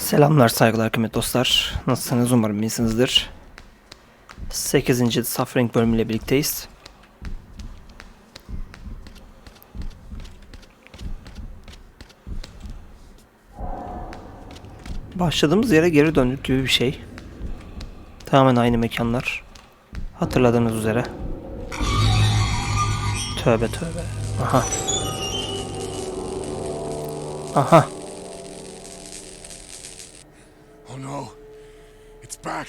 Selamlar, saygılar kıymetli dostlar. Nasılsınız? Umarım iyisinizdir. 8. Suffering bölümüyle birlikteyiz. Başladığımız yere geri döndük gibi bir şey. Tamamen aynı mekanlar. Hatırladığınız üzere. Tövbe tövbe. Aha. Aha. Oh no. It's back.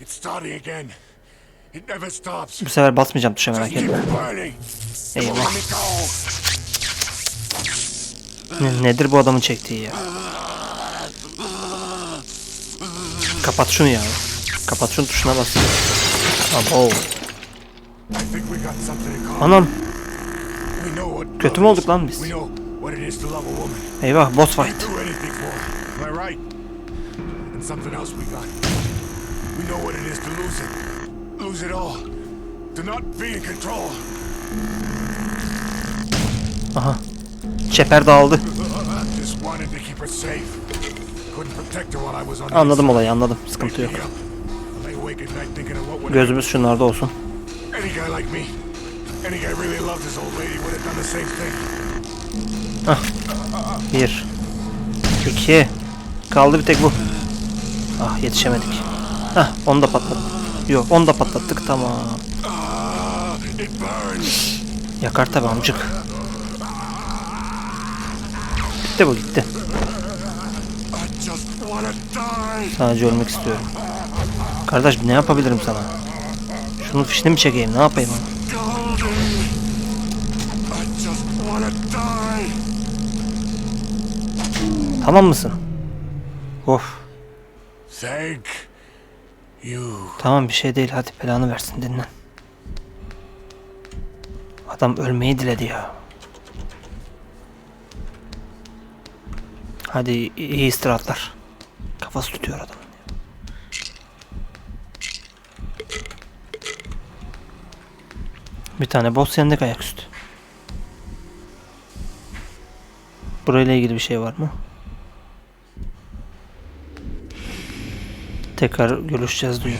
It's starting again. It never stops. Bu sefer basmayacağım tuşa merak etme. Eyvah. Nedir bu adamın çektiği ya? Kapat şunu ya. Kapat şunu tuşuna bas. Abo. Anam. Kötü mü olduk lan biz? Eyvah boss fight. Something else we got. We know what it is to lose it. Lose it all. To not be in control. Aha. Çeper dağıldı. Anladım olayı anladım. Sıkıntı yok. Gözümüz şunlarda olsun. Thing. Bir. İki. Kaldı bir tek bu. Ah yetişemedik. Hah onu da patlat. Yok onu da patlattık tamam. Yakar tabi amcık. Gitti bu gitti. Sadece ölmek istiyorum. Kardeş ne yapabilirim sana? Şunun fişini mi çekeyim ne yapayım? Tamam mısın? Of Thank you. tamam bir şey değil hadi belanı versin dinlen. Adam ölmeyi diledi ya. Hadi iyi istirahatlar. Kafası tutuyor adam. Bir tane boss yendik ayaküstü. Burayla ilgili bir şey var mı? Tekrar görüşeceğiz diyor.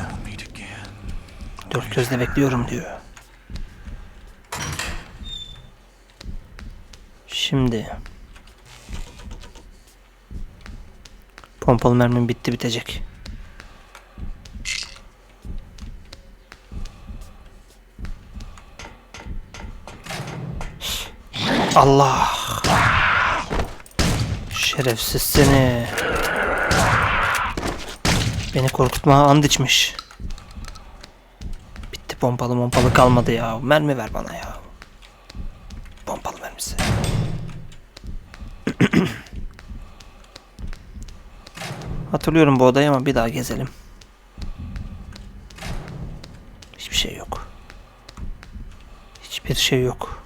Dört gözle bekliyorum diyor. Şimdi pompalı mermim bitti bitecek. Allah. Şerefsiz seni. Beni korkutma and içmiş. Bitti pompalı pompalı kalmadı ya. Mermi ver bana ya. Pompalı mermisi. Hatırlıyorum bu odayı ama bir daha gezelim. Hiçbir şey yok. Hiçbir şey yok.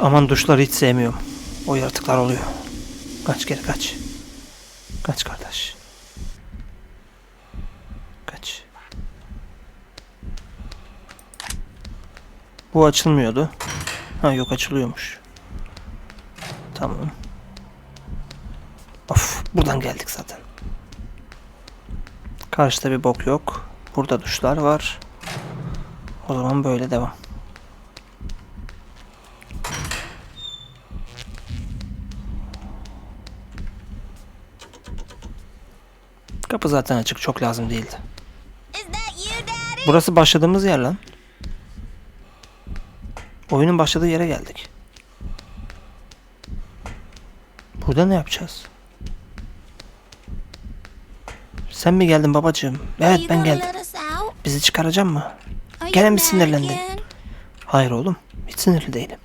Aman duşları hiç sevmiyorum. O yaratıklar oluyor. Kaç geri kaç. Kaç kardeş. Kaç. Bu açılmıyordu. Ha yok açılıyormuş. Tamam. Of buradan geldik zaten. Karşıda bir bok yok. Burada duşlar var. O zaman böyle devam. Kapı zaten açık çok lazım değildi. Burası başladığımız yer lan. Oyunun başladığı yere geldik. Burada ne yapacağız? Sen mi geldin babacığım? Evet ben geldim. Bizi çıkaracak mı? Gene mi sinirlendin? Hayır oğlum. Hiç sinirli değilim.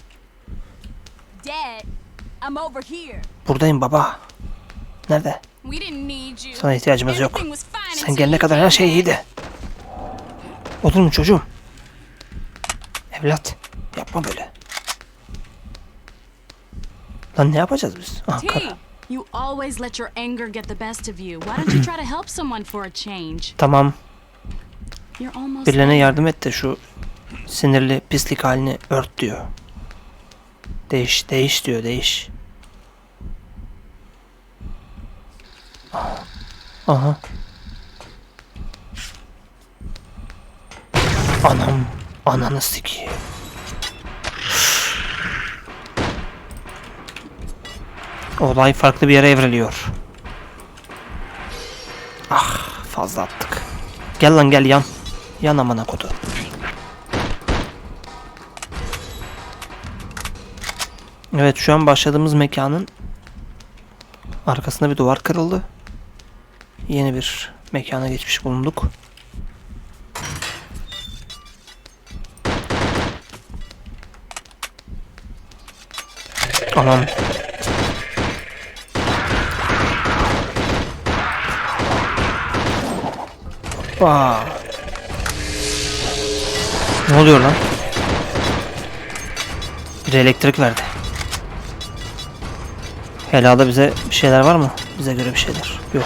Buradayım baba. Nerede? We didn't need you. Sana ihtiyacımız yok. Sen gelene kadar her şey iyiydi. Olur mu çocuğum? Evlat. Yapma böyle. Lan ne yapacağız biz? Aha, T, kara. You always let your anger get the best of you. Why don't you try to help someone for a change? Tamam. Birilerine yardım et de şu sinirli pislik halini ört diyor. Değiş, değiş diyor, değiş. Aha. Anam, ananı sikeyim. Olay farklı bir yere evriliyor. Ah, fazla attık. Gel lan gel yan. Yan amına kodu. Evet şu an başladığımız mekanın arkasında bir duvar kırıldı. Yeni bir mekana geçmiş bulunduk. Anam. Vaa. Ne oluyor lan? Bir elektrik verdi. Helada bize bir şeyler var mı? Bize göre bir şeyler. Yok.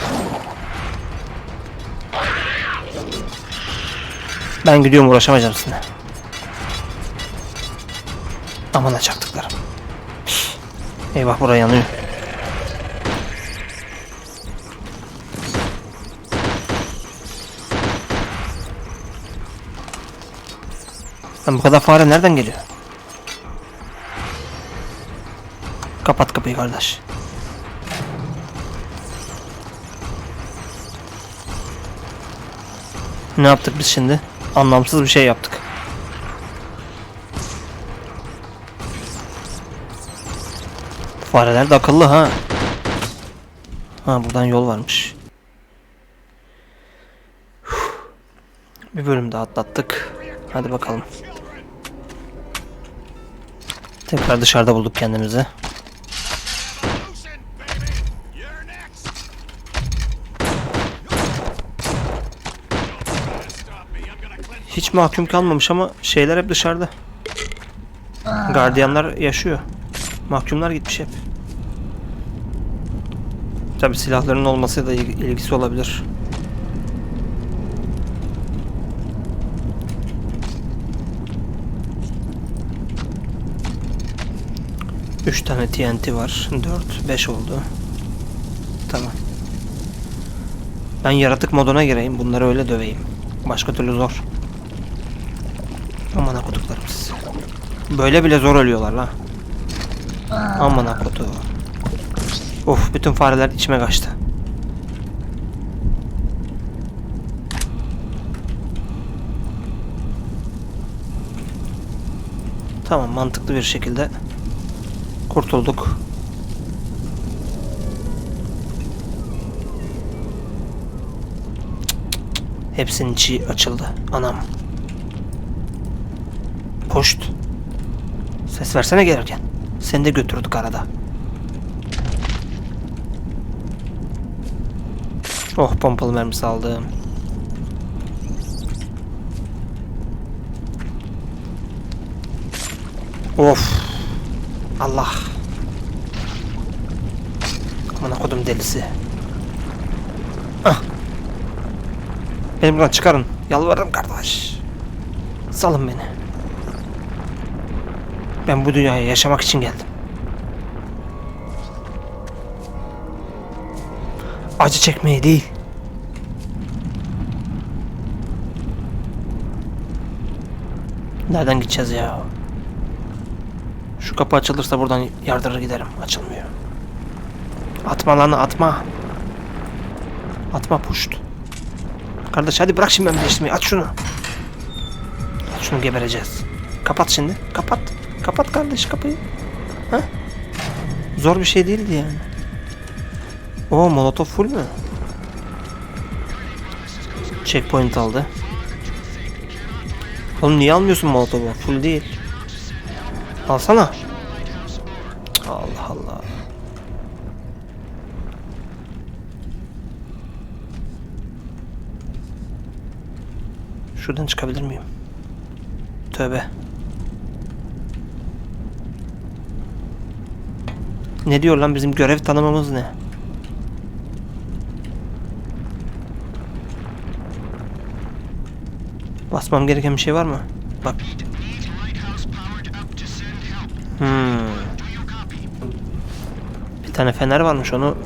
Ben gidiyorum uğraşamayacağım sizinle. Aman açaktıklarım. Eyvah buraya yanıyor. Lan bu kadar fare nereden geliyor? Kapat kapıyı kardeş. Ne yaptık biz şimdi? Anlamsız bir şey yaptık. Fareler de akıllı ha. Ha buradan yol varmış. Bir bölüm daha atlattık. Hadi bakalım. Tekrar dışarıda bulduk kendimizi. Hiç mahkum kalmamış ama şeyler hep dışarıda. Gardiyanlar yaşıyor. Mahkumlar gitmiş hep. Tabi silahların olması da il- ilgisi olabilir. Üç tane TNT var. Dört, beş oldu. Tamam. Ben yaratık moduna gireyim. Bunları öyle döveyim. Başka türlü zor. Aman akuduklarım. Böyle bile zor ölüyorlar la. Aman akudu. Of bütün fareler içime kaçtı. Tamam mantıklı bir şekilde kurtulduk. Hepsinin içi açıldı. Anam. Poşt. Ses versene gelirken. Seni de götürdük arada. Oh pompalı mermisi aldım. Of. Allah. Aman kodum delisi. Ah. Beni buradan çıkarın. Yalvarırım kardeş. Salın beni. Ben bu dünyaya yaşamak için geldim. Acı çekmeye değil. Nereden gideceğiz ya? Şu kapı açılırsa buradan yardırır giderim. Açılmıyor. Atma lan atma. Atma puşt. Kardeş hadi bırak şimdi ben değiştirmeyi. Aç şunu. Aç şunu gebereceğiz. Kapat şimdi. Kapat. Kapat kardeş kapıyı. Ha? Zor bir şey değildi yani. O molotof full mü? Checkpoint aldı. Oğlum niye almıyorsun molotofu? Full değil. Alsana. Allah Allah. Şuradan çıkabilir miyim? Tövbe. Ne diyor lan bizim görev tanımımız ne? Basmam gereken bir şey var mı? Bak. Hmm. Bir tane fener varmış onu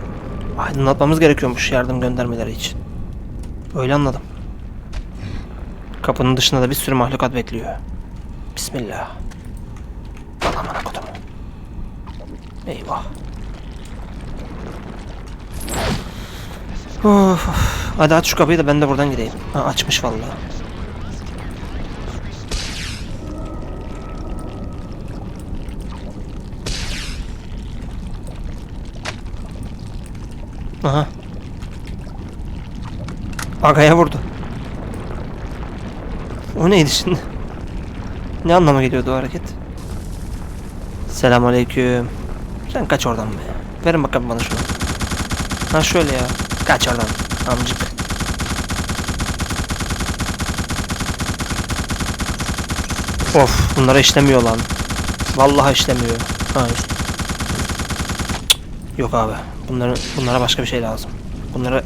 aydınlatmamız gerekiyormuş yardım göndermeleri için. Öyle anladım. Kapının dışında da bir sürü mahlukat bekliyor. Bismillah. Aman kodum. Eyvah. Of, of. Hadi aç şu kapıyı da ben de buradan gideyim. Ha, açmış vallahi. Aha. Agaya vurdu. O neydi şimdi? Ne anlama geliyordu o hareket? Selamünaleyküm. Sen kaç oradan be. Verin bakalım bana şunu. Ha şöyle ya. Kaç oradan amcık. Of bunlara işlemiyor lan. Vallahi işlemiyor. Hayır. Yok abi. Bunların bunlara başka bir şey lazım. Bunlara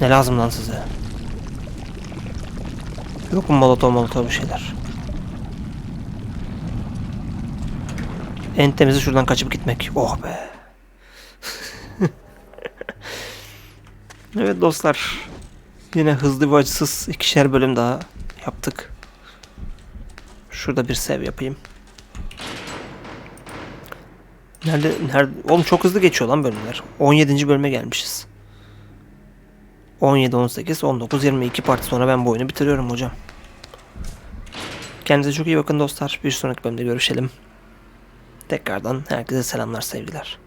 ne lazım lan size? Yok mu molotov molotov bir şeyler? En temizi şuradan kaçıp gitmek. Oh be. evet dostlar. Yine hızlı ve acısız ikişer bölüm daha yaptık. Şurada bir sev yapayım. Nerede, nerede? Oğlum çok hızlı geçiyor lan bölümler. 17. bölüme gelmişiz. 17, 18, 19, 22 parti sonra ben bu oyunu bitiriyorum hocam. Kendinize çok iyi bakın dostlar. Bir sonraki bölümde görüşelim. Tekrardan herkese selamlar sevgiler.